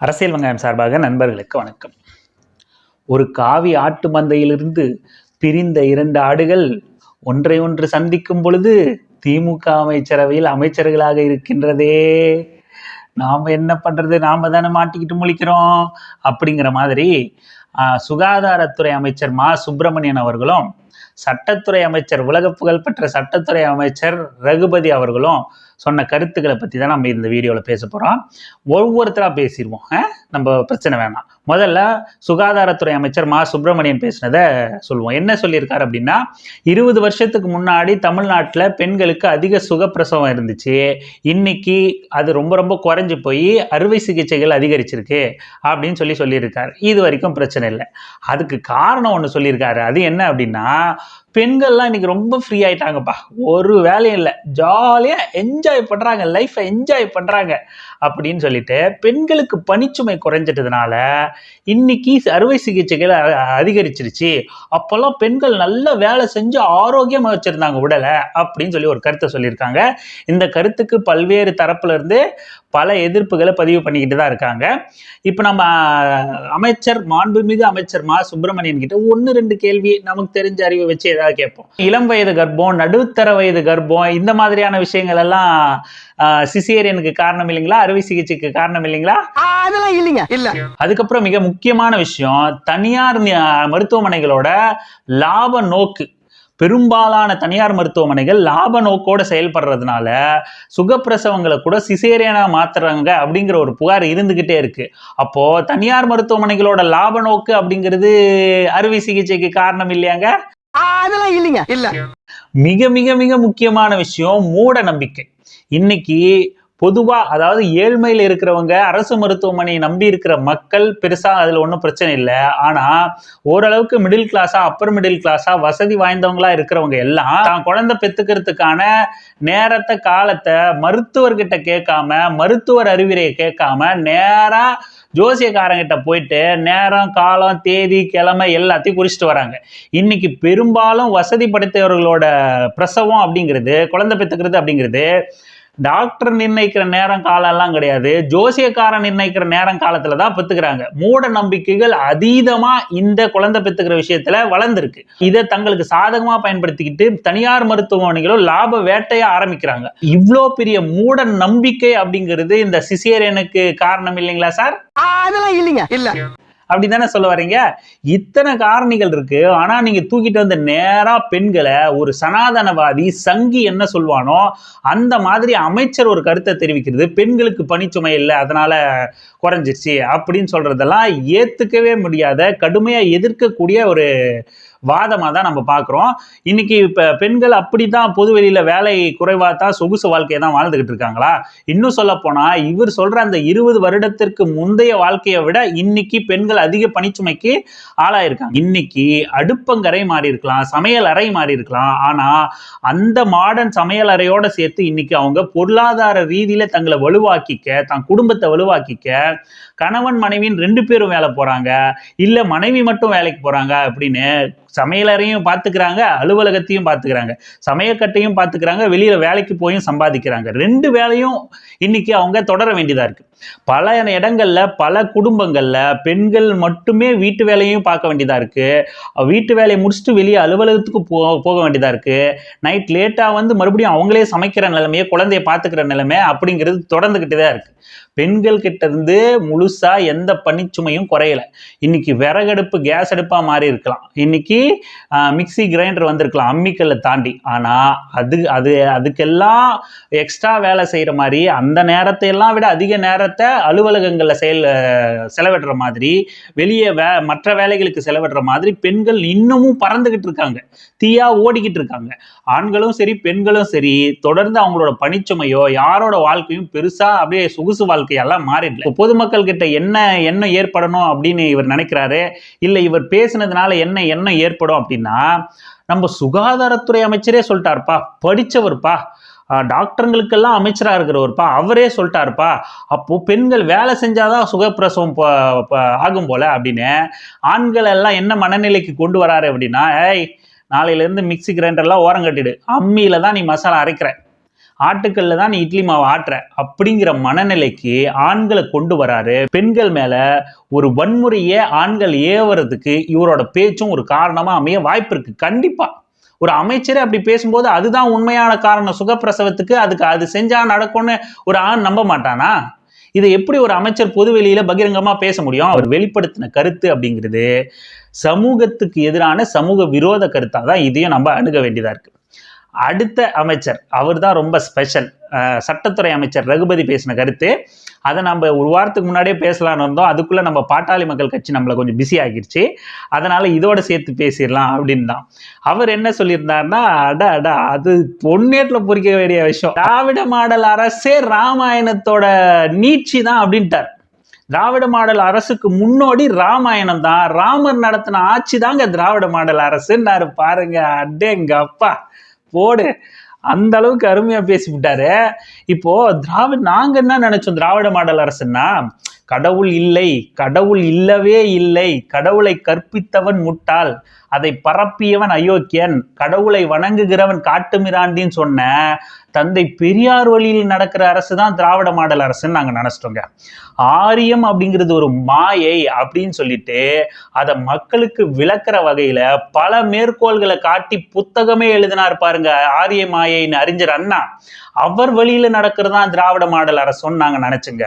அரசியல் வெங்காயம் சார்பாக நண்பர்களுக்கு வணக்கம். ஒரு காவி ஆட்டு மந்தையிலிருந்து பிரிந்த இரண்டு ஆடுகள் ஒன்றை ஒன்று சந்திக்கும் பொழுது திமுக அமைச்சரவையில் அமைச்சர்களாக இருக்கின்றதே. நாம் என்ன பண்ணுறது நாம் தானே மாட்டிக்கிட்டு முழிக்கிறோம். அப்படிங்கிற மாதிரி ஆஹ், சுகாதாரத்துறை அமைச்சர் மா. சுப்பிரமணியன் அவர்களும் சட்டத்துறை அமைச்சர் உலக புகழ்பெற்ற சட்டத்துறை அமைச்சர் ரகுபதி அவர்களும் சொன்ன கருத்துக்களை பற்றி தான் நம்ம இந்த வீடியோவில் பேச போகிறோம் ஒவ்வொருத்தராக பேசிடுவோம். நம்ம பிரச்சனை வேணாம். முதல்ல சுகாதாரத்துறை அமைச்சர் மா. சுப்பிரமணியன் பேசினதை சொல்லுவோம். என்ன சொல்லியிருக்காரு அப்படின்னா இருபது வருஷத்துக்கு முன்னாடி தமிழ்நாட்டில் பெண்களுக்கு அதிக சுகப்பிரசவம் இருந்துச்சு. இன்னைக்கு அது ரொம்ப ரொம்ப குறைஞ்சி போய் அறுவை சிகிச்சைகள் அதிகரிச்சிருக்கு அப்படின்னு சொல்லி சொல்லியிருக்காரு. இது வரைக்கும் பிரச்சனை இல்லை. அதுக்கு காரணம் ஒன்று சொல்லியிருக்காரு. அது என்ன அப்படின்னா பெண்கள்லாம் இன்னைக்கு ரொம்ப ஃப்ரீ ஆயிட்டாங்கப்பா. ஒரு வேலையும் இல்லை. ஜாலியாக என்ஜாய் பண்ணுறாங்க லைஃப்பை என்ஜாய் பண்ணுறாங்க அப்படின்னு சொல்லிட்டு பெண்களுக்கு பணிச்சுமை குறைஞ்சிட்டதுனால இன்னைக்கு அறுவை சிகிச்சைகள் அ- அதிகரிச்சிருச்சு. அப்போல்லாம் பெண்கள் நல்ல வேலை செஞ்சு ஆரோக்கியமாக வச்சுருந்தாங்க உடலை அப்படின்னு சொல்லி ஒரு கருத்தை சொல்லியிருக்காங்க. இந்த கருத்துக்கு பல்வேறு தரப்புல இருந்து பல எதிர்ப்புகளை பதிவு பண்ணிக்கிட்டு தான் இருக்காங்க. இப்போ நம்ம அமைச்சர் மாண்புமிகு அமைச்சர் மா. சுப்பிரமணியன் கிட்ட ஒன்று ரெண்டு கேள்வி நமக்கு தெரிஞ்ச அறிவை வச்சு ஏதாவது கேட்போம். இளம் வயது கர்ப்பம் நடுத்தர வயது கர்ப்பம் இந்த மாதிரியான விஷயங்கள் எல்லாம் சிசேரியனுக்கு காரணம் இல்லைங்களா? அறுவை சிகிச்சைக்கு காரணம் இல்லைங்களா? அதெல்லாம் இல்லைங்க. இல்ல. அதுக்கப்புறம் மிக முக்கியமான விஷயம் தனியார் மருத்துவமனைகளோட லாப நோக்கு. பெரும்பாலான தனியார் மருத்துவமனைகள் லாப நோக்கோட செயல்படுறதுனால சுகப்பிரசவங்களை கூட சிசேரியனா மாத்துறாங்க அப்படிங்கிற ஒரு புகார் இருந்துகிட்டே இருக்கு. அப்போ தனியார் மருத்துவமனைகளோட லாப நோக்கு அப்படிங்கிறது அறுவை சிகிச்சைக்கு காரணம் இல்லையாங்க? அதெல்லாம் இல்லைங்க. இல்ல. மிக மிக மிக முக்கியமான விஷயம் மூட நம்பிக்கை. இன்னைக்கு பொதுவா அதாவது ஏழ்மையில் இருக்கிறவங்க அரசு மருத்துவமனையை நம்பி இருக்கிற மக்கள் பெருசா அதுல ஒன்றும் பிரச்சனை இல்லை. ஆனா ஓரளவுக்கு மிடில் கிளாஸா அப்பர் மிடில் கிளாஸா வசதி வாய்ந்தவங்களா இருக்கிறவங்க எல்லாம் தான் குழந்தை பெத்துக்கிறதுக்கான நேரத்தை காலத்தை மருத்துவர்கிட்ட கேட்காம மருத்துவர் அறிவுரையை கேட்காம நேரா ஜோசியக்காரங்கிட்ட போயிட்டு நேரம் காலம் தேதி கிழமை எல்லாத்தையும் குறிச்சிட்டு வராங்க. இன்னைக்கு பெரும்பாலும் வசதி படைத்தவர்களோட பிரசவம் அப்படிங்கிறது குழந்தை பெற்றுக்கிறது அப்படிங்கிறது டாக்டர் நிர்ணயிக்கிற நேரம் காலம்லாம் கிடையாது. ஜோசியக்காரன் நிர்ணயிக்கிற நேரம் காலத்துல தான் பெத்துக்கிறாங்க. மூட நம்பிக்கைகள் அதீதமா இந்த குழந்தை பெத்துக்கிற விஷயத்துல வளர்ந்துருக்கு. இதை தங்களுக்கு சாதகமா பயன்படுத்திக்கிட்டு தனியார் மருத்துவமனைகளும் லாப வேட்டைய ஆரம்பிக்கிறாங்க. இவ்வளோ பெரிய மூட நம்பிக்கை அப்படிங்கிறது இந்த சிசேரியனுக்கு காரணம் இல்லைங்களா சார்? அதெல்லாம் இல்லைங்க. இல்ல. அப்படி தானே சொல்ல வர்றீங்க இத்தனை காரணிகள் இருக்கு. ஆனா நீங்க தூக்கிட்டு வந்த நேரா பெண்களை ஒரு சனாதனவாதி சங்கி என்ன சொல்வானோ அந்த மாதிரி அமைச்சர் ஒரு கருத்தை தெரிவிக்கிறது. பெண்களுக்கு பணிச்சுமை இல்லை அதனால குறைஞ்சிருச்சு அப்படின்னு சொல்றதெல்லாம் ஏத்துக்கவே முடியாத கடுமையா எதிர்க்கக்கூடிய ஒரு வாதமாக தான் நம்ம பார்க்குறோம். இன்னைக்கு இப்போ பெண்கள் அப்படி தான் பொதுவெளியில் வேலை குறைவாக தான் சொகுசு வாழ்க்கையை தான் வாழ்ந்துக்கிட்டு இருக்காங்களா? இன்னும் சொல்லப்போனால் இவர் சொல்கிற அந்த இருபது வருடத்திற்கு முந்தைய வாழ்க்கையை விட இன்னைக்கு பெண்கள் அதிக பணிச்சுமைக்கு ஆளாயிருக்காங்க. இன்னைக்கு அடுப்பங்கரை மாறி இருக்கலாம் சமையல் அறை மாறி இருக்கலாம் ஆனால் அந்த மாடர்ன் சமையல் அறையோட சேர்த்து இன்னைக்கு அவங்க பொருளாதார ரீதியில் தங்களை வலுவாக்கிக்க தன் குடும்பத்தை வலுவாக்கிக்க கணவன் மனைவின்னு ரெண்டு பேரும் வேலை போகிறாங்க இல்லை மனைவி மட்டும் வேலைக்கு போகிறாங்க அப்படின்னு சமையலறையும் பார்த்துக்கிறாங்க அலுவலகத்தையும் பார்த்துக்கிறாங்க. சமையக்கட்டையும் பார்த்துக்கிறாங்க வெளியில் வேலைக்கு போயும் சம்பாதிக்கிறாங்க. ரெண்டு வேலையும் இன்னைக்கு அவங்க தொடர வேண்டியதாக இருக்குது பல இடங்கள்ல பல குடும்பங்களில் பெண்கள் மட்டுமே வீட்டு வேலையும் பார்க்க வேண்டியதாக இருக்கு. வீட்டு வேலையை முடிச்சுட்டு வெளியே அலுவலகத்துக்கு போ போக வேண்டியதாக இருக்கு. நைட் லேட்டாக வந்து மறுபடியும் அவங்களே சமைக்கிற நிலைமையை குழந்தைய பார்த்துக்கிற நிலைமை அப்படிங்கிறது தொடர்ந்துக்கிட்டே தான் இருக்கு. பெண்கள் கிட்டேருந்து முழுசாக முழுசா எந்த பணிச்சுமையும் குறையலை. இன்றைக்கி விறகடுப்பு கேஸ் அடுப்பாக மாறி இருக்கலாம். இன்றைக்கி மிக்ஸி கிரைண்டர் வந்திருக்கலாம் அம்மிக்கல்லை தாண்டி. ஆனால் அது அது அதுக்கெல்லாம் எக்ஸ்ட்ரா வேலை செய்கிற மாதிரி அந்த நேரத்தை எல்லாம் விட அதிக நேரத்தை அலுவலகங்களில் செயல் செலவிடுற மாதிரி வெளியே வே மற்ற வேலைகளுக்கு செலவிடுற மாதிரி பெண்கள் இன்னமும் பறந்துகிட்டு இருக்காங்க. தீயா ஓடிக்கிட்டு இருக்காங்க. ஆண்களும் சரி பெண்களும் சரி தொடர்ந்து அவங்களோட பணிச்சுமையோ யாரோட வாழ்க்கையும் பெருசா அப்படியே சொகுசு வாழ்க்கையெல்லாம் மாறிடல. இப்போ பொதுமக்கள் கிட்ட என்ன எண்ணம் ஏற்படணும் அப்படின்னு இவர் நினைக்கிறாரு? இல்லை இவர் பேசுனதுனால என்ன எண்ணம் ஏற்படும் அப்படின்னா நம்ம சுகாதாரத்துறை அமைச்சரே சொல்லிட்டாருப்பா படிச்சவர்ப்பா டாக்டருங்களுக்கெல்லாம் அமைச்சராக இருக்கிறவர்ப்பா அவரே சொல்லிட்டாருப்பா. அப்போது பெண்கள் வேலை செஞ்சாதான் சுகப்பிரசவம் ஆகும் போல அப்படின்னு ஆண்கள் எல்லாம் என்ன மனநிலைக்கு கொண்டு வராரு அப்படின்னா ஏய் நாளையிலேருந்து மிக்ஸி கிரைண்டர்லாம் ஓரம் கட்டிடு. அம்மியில தான் நீ மசாலா அரைக்கிற. ஆட்டுக்கல்ல தான் நீ இட்லி மாவு ஆட்டுற. அப்படிங்கிற மனநிலைக்கு ஆண்களை கொண்டு வராரு. பெண்கள் மேல ஒரு வன்முறையை ஆண்கள் ஏவுறதுக்கு இவரோட பேச்சும் ஒரு காரணமாக அமைய வாய்ப்பு இருக்கு. கண்டிப்பாக ஒரு அமைச்சரே அப்படி பேசும்போது அதுதான் உண்மையான காரணம். சுகப்பிரசவத்துக்கு அதுக்கு அது செஞ்சா நடக்கும்னு ஒரு ஆண் நம்ப மாட்டானா? இதை எப்படி ஒரு அமைச்சர் பொது வெளியில பகிரங்கமா பேச முடியும்? அவர் வெளிப்படுத்தின கருத்து அப்படிங்கிறது சமூகத்துக்கு எதிரான சமூக விரோத கருத்தாக தான் இதையும் நம்ம அணுக வேண்டியதாக இருக்குது அடுத்த அமைச்சர் அவர் தான் ரொம்ப ஸ்பெஷல் சட்டத்துறை அமைச்சர் ரகுபதி பேசின கருத்து. அதை நம்ம ஒரு வாரத்துக்கு முன்னாடியே பேசலான்னு இருந்தோம். அதுக்குள்ளே நம்ம பாட்டாளி மக்கள் கட்சி நம்மளை கொஞ்சம் பிஸி ஆகிருச்சு அதனால் இதோட சேர்த்து பேசிடலாம் அப்படின்னு தான். அவர் என்ன சொல்லியிருந்தாருன்னா அட அட அது பொன்னேட்டில் பொறிக்க வேண்டிய விஷயம். திராவிட மாடல் அரசே ராமாயணத்தோட நீட்சி தான் அப்படின்ட்டார். திராவிட மாடல் அரசுக்கு முன்னோடி ராமாயணம் தான். ராமர் நடத்தின ஆட்சி தாங்க திராவிட மாடல் அரசுன்னாரு பாருங்க. அடேங்க அப்பா போடு. அந்த அளவுக்கு அருமையா பேசிவிட்டாரு. இப்போ திராவிட நாங்க என்ன நினைச்சோம்? திராவிட மாடல் அரசுன்னா கடவுள் இல்லை கடவுள் இல்லவே இல்லை கடவுளை கற்பித்தவன் முட்டாள். அதை பரப்பியவன் அயோக்கியன் கடவுளை வணங்குகிறவன் காட்டுமிராண்டின்னு சொன்ன தந்தை பெரியார் வழியில் நடக்கிற அரசு தான் திராவிட மாடல் அரசுன்னு நாங்கள் நினச்சிட்டோங்க. ஆரியம் அப்படிங்கிறது ஒரு மாயை அப்படின்னு சொல்லிட்டு அதை மக்களுக்கு விளக்குற வகையில பல மேற்கோள்களை காட்டி புத்தகமே எழுதினார் பாருங்க ஆரிய மாயைன்னு அறிஞர் அண்ணா. அவர் வழியில் நடக்கிறது தான் திராவிட மாடல் அரசுன்னு நாங்கள் நினச்சிங்க.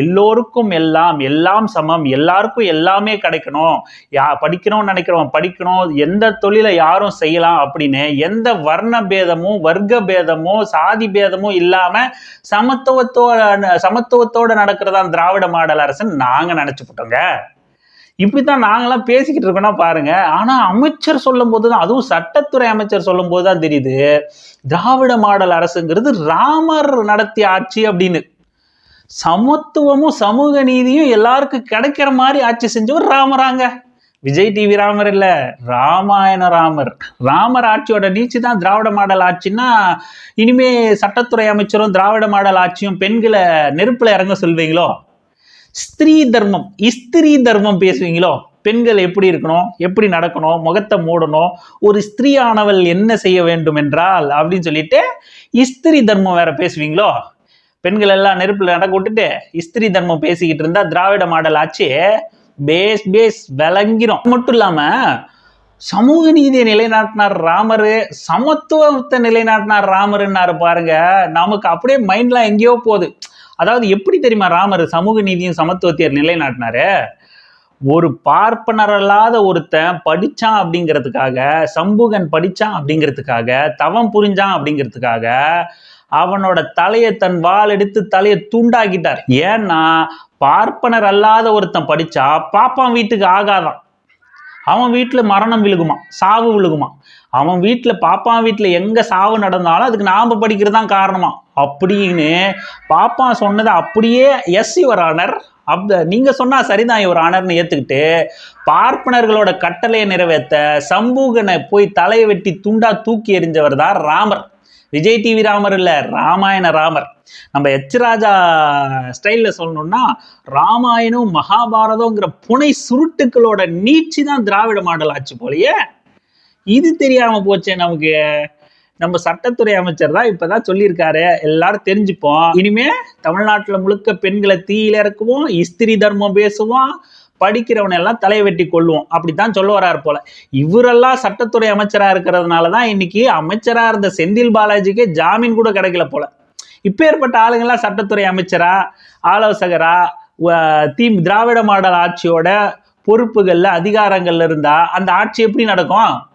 எல்லோருக்கும் எல்லாம் எல்லாம் சமம் எல்லாருக்கும் எல்லாமே கிடைக்கணும். யா படிக்கணும்னு நினைக்கிறவன் படிக்கணும் எந்த தொழிலை யாரும் செய்யலாம் அப்படின்னு எந்த வர்ண பேதமும் வர்க்க பேதமோ சாதி பேதமும் இல்லாம சமத்துவத்தோட சமத்துவத்தோட நடக்கிறதா திராவிட மாடல் அரசுன்னு நாங்க நினைச்சுக்கிட்டோங்க. இப்படித்தான் நாங்களாம் பேசிக்கிட்டு இருக்கோம்னா பாருங்க. ஆனா அமைச்சர் சொல்லும் போது தான் அதுவும் சட்டத்துறை அமைச்சர் சொல்லும் போது தான் தெரியுது. திராவிட மாடல் அரசுங்கிறது ராமர் நடத்திய ஆட்சி அப்படின்னு. சமத்துவமும் சமூக நீதியும் எல்லாருக்கும் கிடைக்கிற மாதிரி ஆட்சி செஞ்சவர் ராமராங்க. விஜய் டிவி ராமர் இல்ல ராமாயண ராமர். ராமர் ஆட்சியோட நீச்சு தான் திராவிட மாடல் ஆட்சின்னா இனிமே சட்டத்துறை அமைச்சரும் திராவிட மாடல் ஆட்சியும் பெண்களை நெருப்புல இறங்க சொல்வீங்களோ? ஸ்திரீ தர்மம் இஸ்திரீ தர்மம் பேசுவீங்களோ? பெண்கள் எப்படி இருக்கணும் எப்படி நடக்கணும் முகத்தை மூடணும் ஒரு ஸ்திரீயானவள் என்ன செய்ய வேண்டும் என்றால் அப்படின்னு சொல்லிட்டு இஸ்திரி தர்மம் வேற பேசுவீங்களோ? பெண்கள் எல்லாம் நெருப்பில் நடக்க விட்டுட்டு இஸ்திரி தர்மம் பேசிக்கிட்டு இருந்தா திராவிட மாடல் ஆச்சு பேஸ் பேஸ் விளங்கிரும். மட்டும் இல்லாம சமூக நீதியை நிலைநாட்டினார் ராமர் சமத்துவத்தை நிலைநாட்டினார் ராமருன்னாரு பாருங்க. நமக்கு அப்படியே மைண்ட்லாம் எங்கேயோ போகுது. அதாவது எப்படி தெரியுமா ராமர் சமூக நீதியும் சமத்துவத்தையர் நிலைநாட்டினாரு? ஒரு பார்ப்பனரல்லாத ஒருத்தன் படிச்சான் அப்படிங்கிறதுக்காக சம்புகன் படிச்சான் அப்படிங்கிறதுக்காக தவம் புரிஞ்சான் அப்படிங்கிறதுக்காக அவனோட தலையை தன் வாள் எடுத்து தலையை துண்டாக்கிட்டார். ஏன்னா பார்ப்பனர் அல்லாத ஒருத்தன் படித்தா பாப்பான் வீட்டுக்கு ஆகாதான். அவன் வீட்டில் மரணம் விழுகுமா சாவு விழுகுமா அவன் வீட்டில் பாப்பான் வீட்டில் எங்கே சாவு நடந்தாலும் அதுக்கு நாம் படிக்கிறது தான் காரணமா அப்படின்னு பாப்பான் சொன்னதை அப்படியே எஸ் யுவர் ஆனர் அப் நீங்கள் சொன்னால் சரிதான் இவர் ஆனர்னு ஏற்றுக்கிட்டு பார்ப்பனர்களோட கட்டளையை நிறைவேற்ற சம்பூகனை போய் தலையை வெட்டி துண்டா தூக்கி எறிஞ்சவர் தான் ராமர். விஜய் டிவி ராமர் இல்லை ராமாயண ராமர். நம்ம எச் ராஜா ஸ்டைலில் சொல்லணும்னா ராமாயணம் மகாபாரதங்கிற புனை சுருட்டுக்களோட நீட்சி தான் திராவிட மாடல் ஆச்சு போலயே. இது தெரியாமல் போச்சே நமக்கு. நம்ம சட்டத்துறை அமைச்சர் தான் இப்பதான் சொல்லியிருக்காரு. எல்லாரும் தெரிஞ்சுப்போம். இனிமே தமிழ்நாட்டில் முழுக்க பெண்களை தீயில இறக்குவோம் இஸ்திரி தர்மம் பேசுவோம் படிக்கிறவனெல்லாம் தலையை வெட்டி கொள்வோம் அப்படித்தான் சொல்ல வரார் போல. இவரெல்லாம் சட்டத்துறை அமைச்சரா இருக்கிறதுனால தான் இன்னைக்கு அமைச்சரா இருந்த செந்தில் பாலாஜிக்கு ஜாமீன் கூட கிடைக்கல போல. இப்பேற்பட்ட ஆளுங்கள்லாம் சட்டத்துறை அமைச்சரா ஆலோசகரா வ- திராவிட மாடல் ஆட்சியோட பொறுப்புகளில் அதிகாரங்கள்ல இருந்தா அந்த ஆட்சி எப்படி நடக்கும்?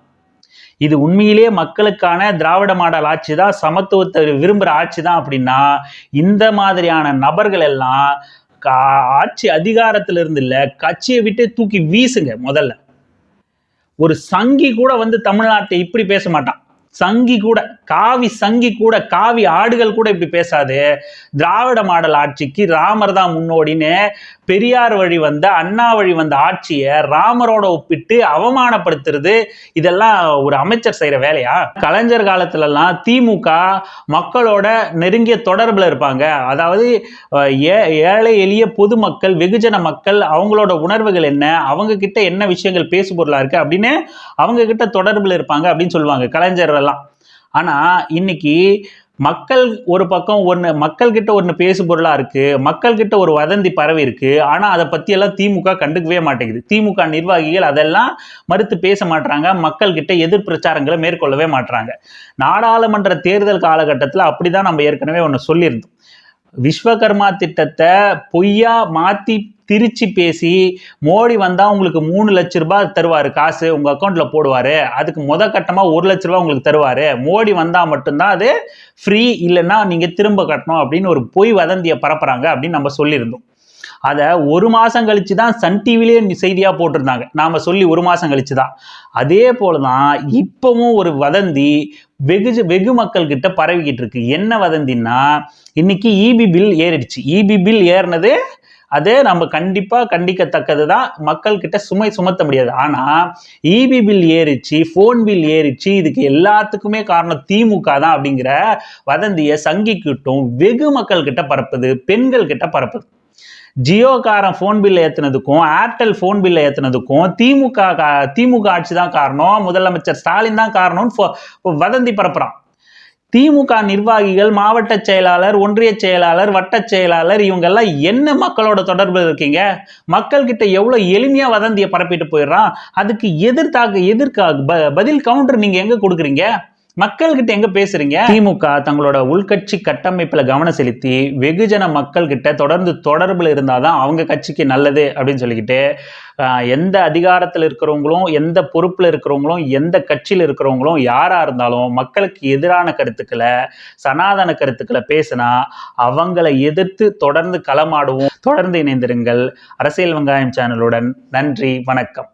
இது உண்மையிலேயே மக்களுக்கான திராவிட மாடல் ஆட்சி தான் சமத்துவத்தை விரும்புகிற ஆட்சி தான் அப்படின்னா இந்த மாதிரியான நபர்கள் எல்லாம் ஆட்சி அதிகாரத்துல இருந்து இல்ல கட்சியை விட்டு தூக்கி வீசுங்க முதல்ல. ஒரு சங்கி கூட வந்து தமிழ்நாட்டை இப்படி பேச மாட்டான். சங்கி கூட காவி சங்கி கூட காவி ஆடுகள் கூட இப்படி பேசாது. திராவிட மாடல் ஆட்சிக்கு ராமர் தான் முன்னோடின்னு பெரியார் வழி வந்த அண்ணா வழி வந்த ஆட்சியை ராமரோட ஒப்பிட்டு அவமானப்படுத்துறது இதெல்லாம் ஒரு அமைச்சர் செய்கிற வேலையா? கலைஞர் காலத்துலலாம் திமுக மக்களோட நெருங்கிய தொடர்பில் இருப்பாங்க. அதாவது ஏ- ஏழை எளிய பொதுமக்கள் வெகுஜன மக்கள் அவங்களோட உணர்வுகள் என்ன? அவங்க கிட்ட என்ன விஷயங்கள் பேசு பொருளாக இருக்கு? அப்படின்னு அவங்க கிட்ட தொடர்பில் இருப்பாங்க அப்படின்னு சொல்லுவாங்க கலைஞர் எல்லாம் ஆனால் இன்னைக்கு மக்கள் ஒரு பக்கம் ஒன்று மக்கள்கிட்ட ஒன்று பேசு பொருளாக இருக்குது மக்கள்கிட்ட ஒரு வதந்தி பரவி இருக்குது ஆனால் அதை பற்றியெல்லாம் திமுக கண்டுக்கவே மாட்டேங்குது. திமுக நிர்வாகிகள் அதெல்லாம் மறுத்து பேச மாட்டுறாங்க மக்கள்கிட்ட எதிர் பிரச்சாரங்களை மேற்கொள்ளவே மாட்டுறாங்க நாடாளுமன்ற தேர்தல் காலகட்டத்தில் அப்படி தான் நம்ம ஏற்கனவே ஒன்று சொல்லியிருந்தோம். விஸ்வகர்மா திட்டத்தை பொய்யா மாற்றி திரிச்சு பேசி மோடி வந்தால் உங்களுக்கு மூணு லட்ச ரூபாய் தருவார் காசு உங்கள் அக்கௌண்ட்டில் போடுவார். அதுக்கு முத கட்டமாக ஒரு லட்ச ரூபா உங்களுக்கு தருவார். மோடி வந்தால் மட்டும்தான் அது ஃப்ரீ இல்லைன்னா நீங்கள் திரும்ப கட்டணும் அப்படின்னு ஒரு பொய் வதந்தியை பரப்புறாங்க அப்படின்னு நம்ம சொல்லியிருந்தோம். அதை ஒரு மாதம் கழிச்சு தான் சன் டிவிலே செய்தியாக போட்டிருந்தாங்க. நாம் சொல்லி ஒரு மாதம் கழிச்சு தான். அதே போல தான் இப்போவும் ஒரு வதந்தி வெகு வெகு மக்கள்கிட்ட பரவிக்கிட்டு இருக்கு. என்ன வதந்தின்னா இன்னைக்கு இபி பில் ஏறிடுச்சு. இபி பில் ஏறினது அது நம்ம கண்டிப்பாக கண்டிக்கத்தக்கது தான் மக்கள்கிட்ட சுமை சுமத்த முடியாது. ஆனால் இபி பில் ஏறிச்சு ஃபோன் பில் ஏறிச்சு இதுக்கு எல்லாத்துக்குமே காரணம் திமுக தான் அப்படிங்கிற வதந்தியை சங்கிக்கிட்டும் வெகு மக்கள்கிட்ட பரப்புது பெண்கள் கிட்ட பரப்புது ஜியோக்காரன் ஃபோன் பில்லை ஏற்றுனதுக்கும் ஏர்டெல் ஃபோன் பில்லை ஏற்றுனதுக்கும் திமுக கா- திமுக ஆட்சி தான் காரணம் முதலமைச்சர் ஸ்டாலின் தான் காரணம்னு ஃபோ- வதந்தி பரப்புறான். திமுக நிர்வாகிகள் மாவட்ட செயலாளர் ஒன்றிய செயலாளர் வட்ட செயலாளர் இவங்கெல்லாம் என்ன மக்களோட தொடர்பு இருக்கீங்க? மக்கள்கிட்ட எவ்வளோ எளிமையாக வதந்தியை பரப்பிட்டு போயிடுறான்? அதுக்கு எதிர்த்தாக எதிர்க்க ப- பதில் கவுண்டர் நீங்கள் எங்கே கொடுக்குறீங்க? மக்கள்கிட்ட எங்க பேசுறீங்க? திமுக தங்களோட உள்கட்சி கட்டமைப்புல கவனம் செலுத்தி வெகுஜன மக்கள்கிட்ட தொடர்ந்து தொடர்பில் இருந்தாதான் அவங்க கட்சிக்கு நல்லது அப்படின்னு சொல்லிக்கிட்டு எந்த அதிகாரத்தில் இருக்கிறவங்களும் எந்த பொறுப்பில் இருக்கிறவங்களும் எந்த கட்சியில் இருக்கிறவங்களும் யாரா இருந்தாலும் மக்களுக்கு எதிரான கருத்துக்களை சனாதன கருத்துக்களை பேசினா அவங்களை எதிர்த்து தொடர்ந்து களமாடுவோம். தொடர்ந்து இணைந்திருங்கள். அரசியல் வெங்காயம் சேனலுடன் நன்றி வணக்கம்.